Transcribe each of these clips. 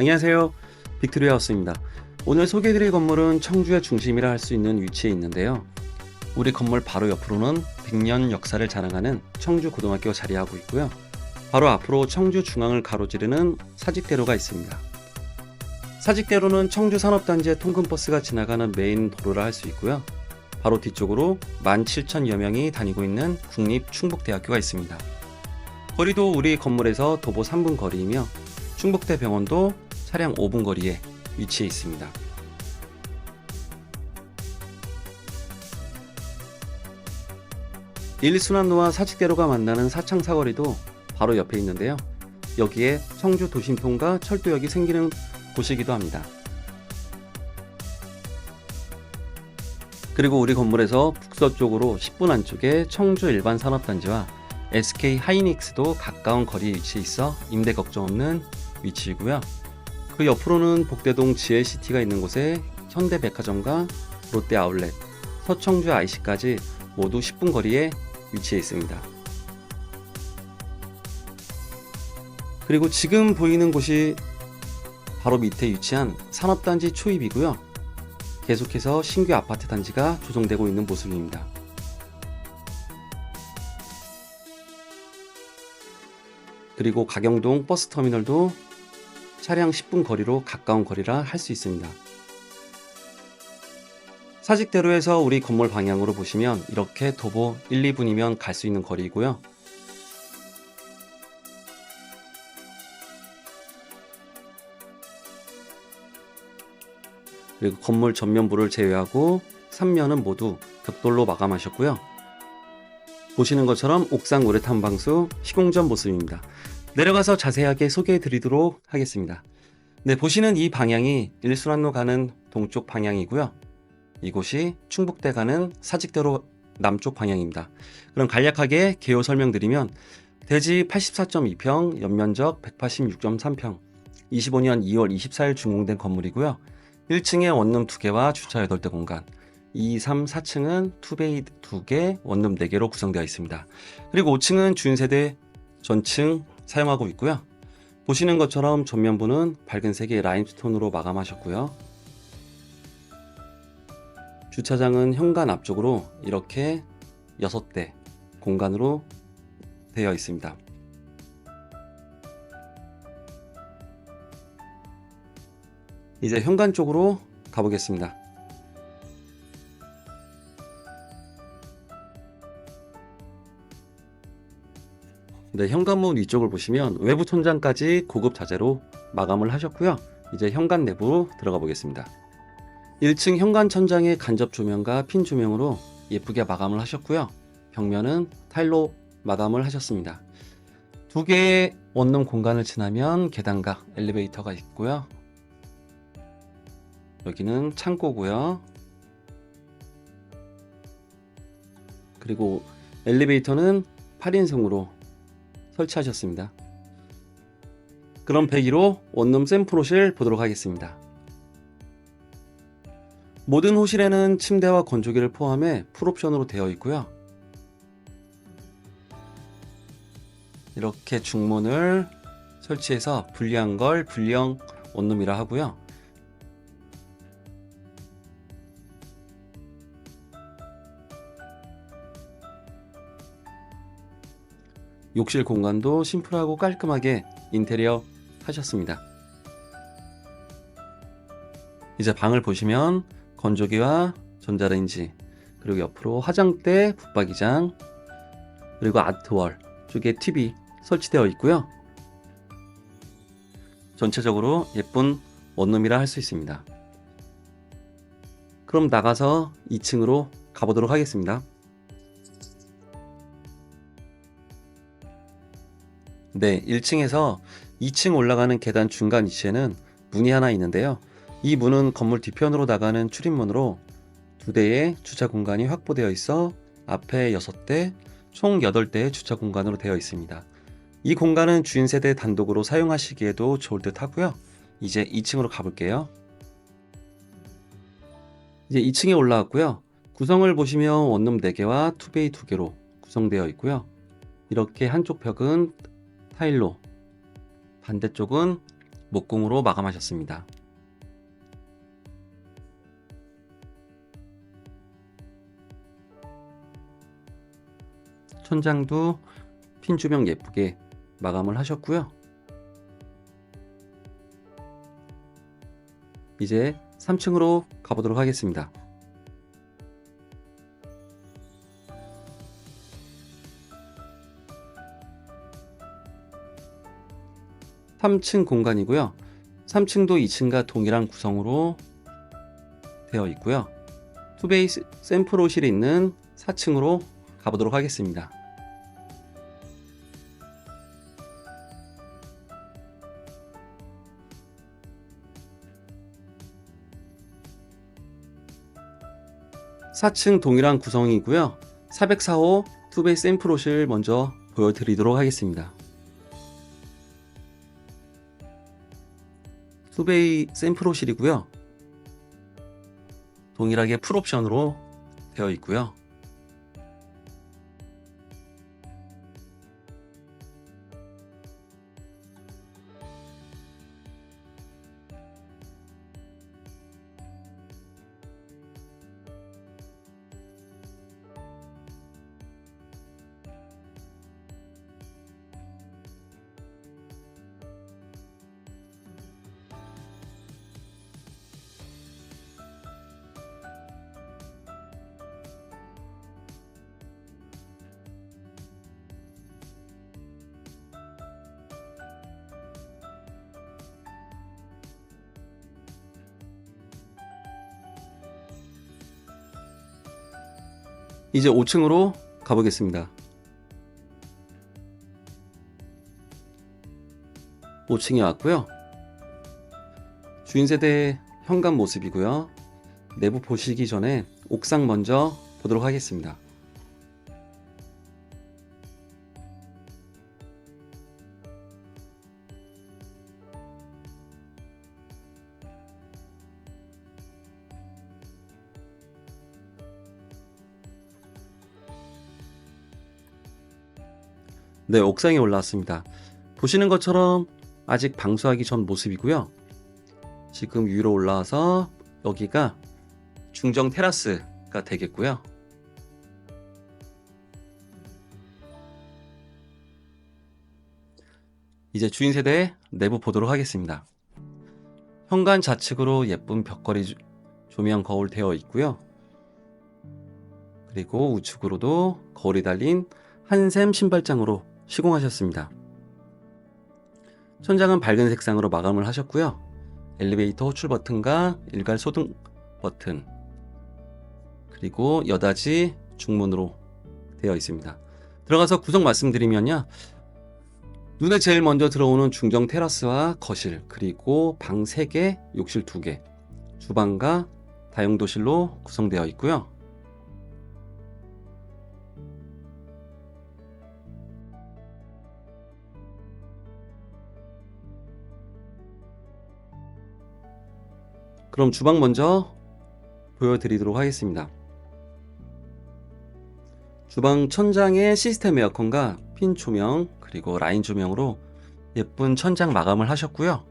안녕하세요. 빅토리아 하우스입니다. 오늘 소개해드릴 건물은 청주의 중심이라 할 수 있는 위치에 있는데요. 우리 건물 바로 옆으로는 100년 역사를 자랑하는 청주 고등학교가 자리하고 있고요. 바로 앞으로 청주 중앙을 가로지르는 사직대로가 있습니다. 사직대로는 청주 산업단지의 통근버스가 지나가는 메인 도로라 할 수 있고요. 바로 뒤쪽으로 17,000여 명이 다니고 있는 국립충북대학교가 있습니다. 거리도 우리 건물에서 도보 3분 거리이며 충북대 병원도 차량 5분 거리에 위치해 있습니다. 일순환로와 사직대로가 만나는 사창 사거리도 바로 옆에 있는데요. 여기에 청주 도심통과 철도역이 생기는 곳이기도 합니다. 그리고 우리 건물에서 북서쪽으로 10분 안쪽에 청주 일반 산업단지와 SK 하이닉스도 가까운 거리에 위치해 있어 임대 걱정 없는 위치이고요. 그 옆으로는 복대동 GLCT가 있는 곳에 현대백화점과 롯데 아울렛, 서청주 IC까지 모두 10분 거리에 위치해 있습니다. 그리고 지금 보이는 곳이 바로 밑에 위치한 산업단지 초입이고요. 계속해서 신규 아파트 단지가 조성되고 있는 모습입니다. 그리고 가경동 버스터미널도 차량 10분 거리로 가까운 거리라 할 수 있습니다. 사직대로에서 우리 건물 방향으로 보시면 이렇게 도보 1, 2분이면 갈 수 있는 거리이고요. 그리고 건물 전면부를 제외하고 3면은 모두 벽돌로 마감하셨고요. 보시는 것처럼 옥상 우레탄 방수 시공 전 모습입니다. 내려가서 자세하게 소개해 드리도록 하겠습니다. 네, 보시는 이 방향이 일순환로 가는 동쪽 방향이고요. 이곳이 충북대 가는 사직대로 남쪽 방향입니다. 그럼 간략하게 개요 설명드리면 대지 84.2평, 연면적 186.3평, 25년 2월 24일 준공된 건물이고요. 1층에 원룸 2개와 주차 8대 공간, 2, 3, 4층은 투베이 2개, 원룸 4개로 구성되어 있습니다. 그리고 5층은 준세대 전층 사용하고 있고요. 보시는 것처럼 전면부는 밝은 색의 라임스톤으로 마감하셨고요. 주차장은 현관 앞쪽으로 이렇게 6대 공간으로 되어 있습니다. 이제 현관 쪽으로 가보겠습니다. 네, 현관문 위쪽을 보시면 외부 천장까지 고급 자재로 마감을 하셨고요. 이제 현관 내부 들어가 보겠습니다. 1층 현관 천장에 간접 조명과 핀 조명으로 예쁘게 마감을 하셨고요. 벽면은 타일로 마감을 하셨습니다. 두 개의 원룸 공간을 지나면 계단과 엘리베이터가 있고요. 여기는 창고고요. 그리고 엘리베이터는 8인승으로 설치하셨습니다. 그럼 102로 원룸 샘플호실 보도록 하겠습니다. 모든 호실에는 침대와 건조기를 포함해 풀옵션으로 되어 있고요. 이렇게 중문을 설치해서 분리한 걸 분리형 원룸이라 하고요. 욕실 공간도 심플하고 깔끔하게 인테리어 하셨습니다. 이제 방을 보시면 건조기와 전자레인지 그리고 옆으로 화장대, 붙박이장 그리고 아트월 쪽에 TV 설치되어 있고요. 전체적으로 예쁜 원룸이라 할 수 있습니다. 그럼 나가서 2층으로 가보도록 하겠습니다. 네, 1층에서 2층 올라가는 계단 중간 위치에는 문이 하나 있는데요. 이 문은 건물 뒤편으로 나가는 출입문으로 두 대의 주차 공간이 확보되어 있어 앞에 6대, 총 8대의 주차 공간으로 되어 있습니다. 이 공간은 주인 세대 단독으로 사용하시기에도 좋을 듯 하고요. 이제 2층으로 가볼게요. 이제 2층에 올라왔고요. 구성을 보시면 원룸 4개와 투베이 2개로 구성되어 있고요. 이렇게 한쪽 벽은 타일로 반대쪽은 목공으로 마감하셨습니다. 천장도 핀 조명 예쁘게 마감을 하셨고요. 이제 3층으로 가보도록 하겠습니다. 3층 공간이고요. 3층도 2층과 동일한 구성으로 되어 있고요. 투베이 샘플호실이 있는 4층으로 가보도록 하겠습니다. (4층) 동일한 구성이고요 (404호) 투베이 샘플호실 먼저 보여드리도록 하겠습니다 투베이 샘플 호실이고요. 동일하게 풀옵션으로 되어 있고요. 이제 5층으로 가보겠습니다. 5층에 왔고요. 주인 세대 현관 모습이고요. 내부 보시기 전에 옥상 먼저 보도록 하겠습니다. 네, 옥상에 올라왔습니다. 보시는 것처럼 아직 방수하기 전 모습이고요. 지금 위로 올라와서 여기가 중정 테라스가 되겠고요. 이제 주인 세대 내부 보도록 하겠습니다. 현관 좌측으로 예쁜 벽걸이 조명 거울 되어 있고요. 그리고 우측으로도 거울이 달린 한샘 신발장으로 시공하셨습니다. 천장은 밝은 색상으로 마감을 하셨고요. 엘리베이터 호출 버튼과 일괄 소등 버튼 그리고 여닫이 중문으로 되어 있습니다. 들어가서 구성 말씀드리면요. 눈에 제일 먼저 들어오는 중정 테라스와 거실 그리고 방 3개, 욕실 2개, 주방과 다용도실로 구성되어 있고요. 그럼 주방 먼저 보여드리도록 하겠습니다. 주방 천장에 시스템 에어컨과 핀 조명 그리고 라인 조명으로 예쁜 천장 마감을 하셨고요.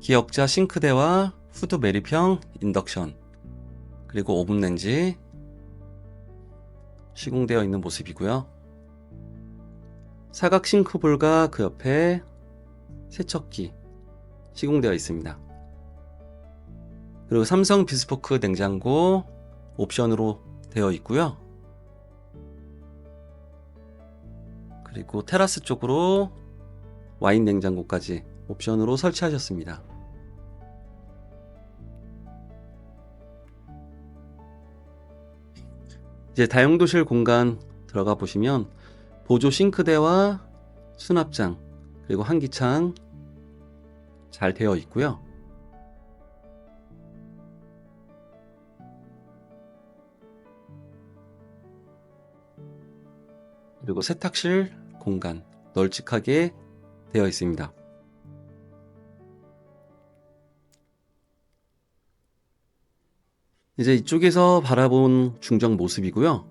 기역자 싱크대와 후드 매립형 인덕션 그리고 오븐 렌지 시공되어 있는 모습이고요. 사각 싱크볼과 그 옆에 세척기 시공되어 있습니다. 그리고 삼성 비스포크 냉장고 옵션으로 되어 있고요. 그리고 테라스 쪽으로 와인 냉장고까지 옵션으로 설치하셨습니다. 이제 다용도실 공간 들어가 보시면 보조 싱크대와 수납장 그리고 환기창 잘 되어 있고요. 그리고 세탁실 공간 널찍하게 되어 있습니다. 이제 이쪽에서 바라본 중정 모습이고요.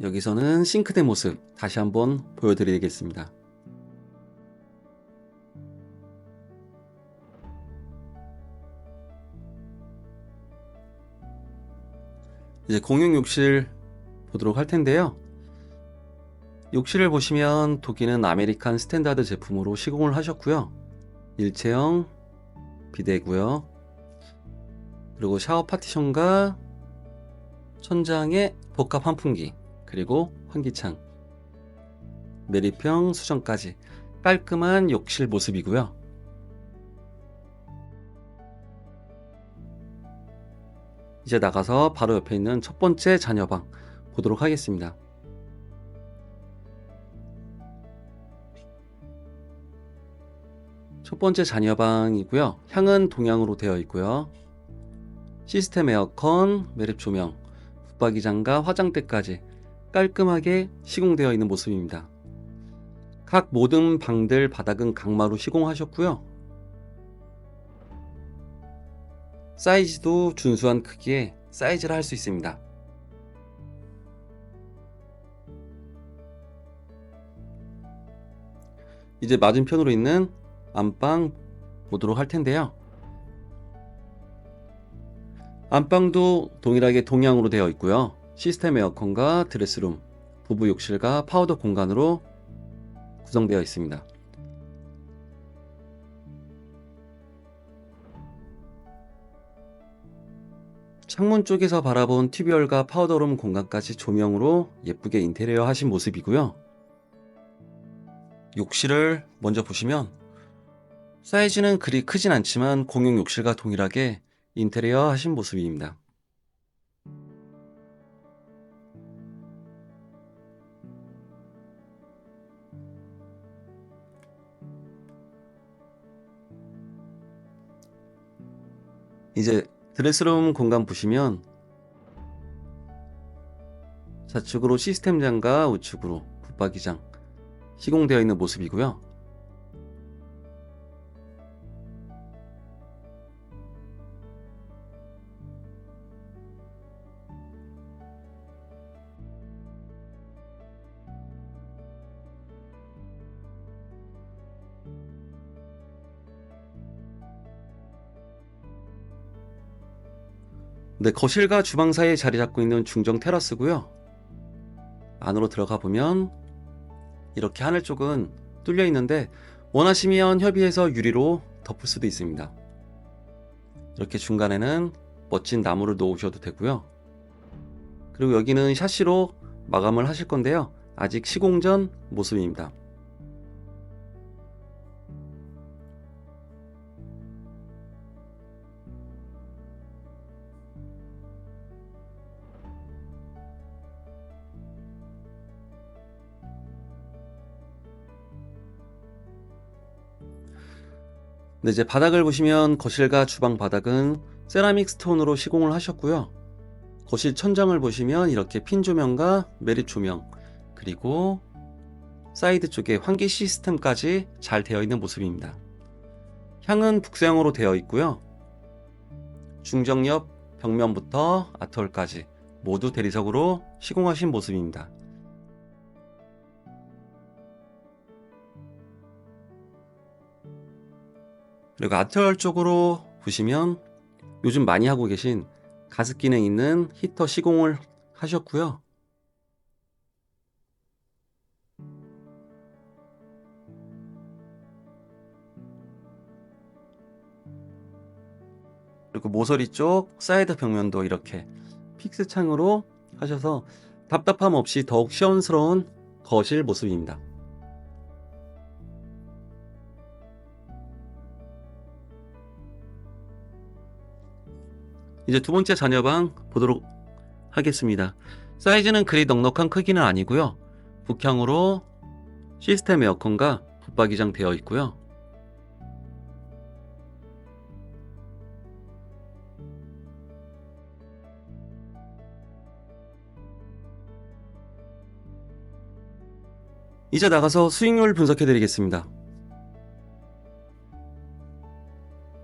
여기서는 싱크대 모습 다시 한번 보여드리겠습니다. 이제 공용 욕실 보도록 할 텐데요. 욕실을 보시면 독일은 아메리칸 스탠다드 제품으로 시공을 하셨고요. 일체형 비대고요. 그리고 샤워 파티션과 천장에 복합 환풍기 그리고 환기창 매립형 수정까지 깔끔한 욕실 모습이고요. 이제 나가서 바로 옆에 있는 첫 번째 자녀방 보도록 하겠습니다. 첫 번째 자녀방이고요. 향은 동향으로 되어 있고요. 시스템 에어컨, 매립 조명, 붙박이장과 화장대까지 깔끔하게 시공되어 있는 모습입니다. 각 모든 방들 바닥은 강마루 시공하셨고요. 사이즈도 준수한 크기에 사이즈를 할 수 있습니다. 이제 맞은편으로 있는 안방 보도록 할 텐데요. 안방도 동일하게 동향으로 되어 있고요. 시스템 에어컨과 드레스룸, 부부 욕실과 파우더 공간으로 구성되어 있습니다. 창문 쪽에서 바라본 튜비얼과 파우더룸 공간까지 조명으로 예쁘게 인테리어 하신 모습이고요. 욕실을 먼저 보시면 사이즈는 그리 크진 않지만 공용 욕실과 동일하게 인테리어 하신 모습입니다. 이제 드레스룸 공간 보시면 좌측으로 시스템장과 우측으로 붙박이장 시공되어 있는 모습이고요. 네, 거실과 주방 사이에 자리 잡고 있는 중정 테라스고요. 안으로 들어가 보면 이렇게 하늘 쪽은 뚫려 있는데 원하시면 협의해서 유리로 덮을 수도 있습니다. 이렇게 중간에는 멋진 나무를 놓으셔도 되고요. 그리고 여기는 샤시로 마감을 하실 건데요. 아직 시공 전 모습입니다. 네, 이제 바닥을 보시면 거실과 주방 바닥은 세라믹 스톤으로 시공을 하셨고요. 거실 천장을 보시면 이렇게 핀 조명과 매립 조명, 그리고 사이드 쪽에 환기 시스템까지 잘 되어 있는 모습입니다. 향은 북서향으로 되어 있고요. 중정 옆 벽면부터 아트홀까지 모두 대리석으로 시공하신 모습입니다. 그리고 아트월 쪽으로 보시면 요즘 많이 하고 계신 가습 기능 있는 히터 시공을 하셨고요. 그리고 모서리 쪽 사이드 벽면도 이렇게 픽스 창으로 하셔서 답답함 없이 더욱 시원스러운 거실 모습입니다. 이제 두 번째 자녀방 보도록 하겠습니다. 사이즈는 그리 넉넉한 크기는 아니고요. 북향으로 시스템 에어컨과 붙박이장 되어 있고요. 이제 나가서 수익률 분석해 드리겠습니다.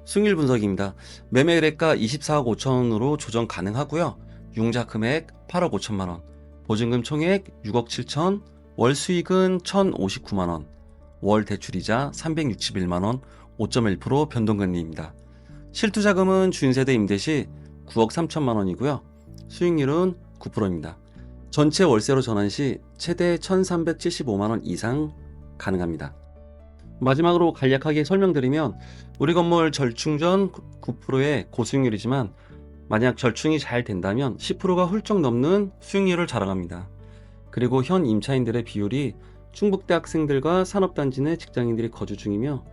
수익률 분석입니다. 매매 의뢰가 24억 5천원으로 조정 가능하고요. 융자 금액 8억 5천만 원, 보증금 총액 6억 7천, 월 수익은 1,059만 원, 월 대출이자 361만 원, 5.1% 변동금리입니다. 실투자금은 준세대 임대 시 9억 3천만 원이고요. 수익률은 9%입니다. 전체 월세로 전환 시 최대 1,375만 원 이상 가능합니다. 마지막으로 간략하게 설명드리면 우리 건물 절충 전 9%의 고수익률이지만 만약 절충이 잘 된다면 10%가 훌쩍 넘는 수익률을 자랑합니다. 그리고 현 임차인들의 비율이 충북대 학생들과 산업단지 내 직장인들이 거주 중이며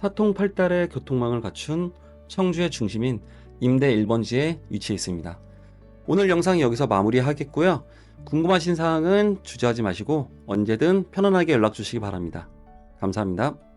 사통팔달의 교통망을 갖춘 청주의 중심인 임대 1번지에 위치해 있습니다. 오늘 영상 여기서 마무리하겠고요. 궁금하신 사항은 주저하지 마시고 언제든 편안하게 연락 주시기 바랍니다. 감사합니다.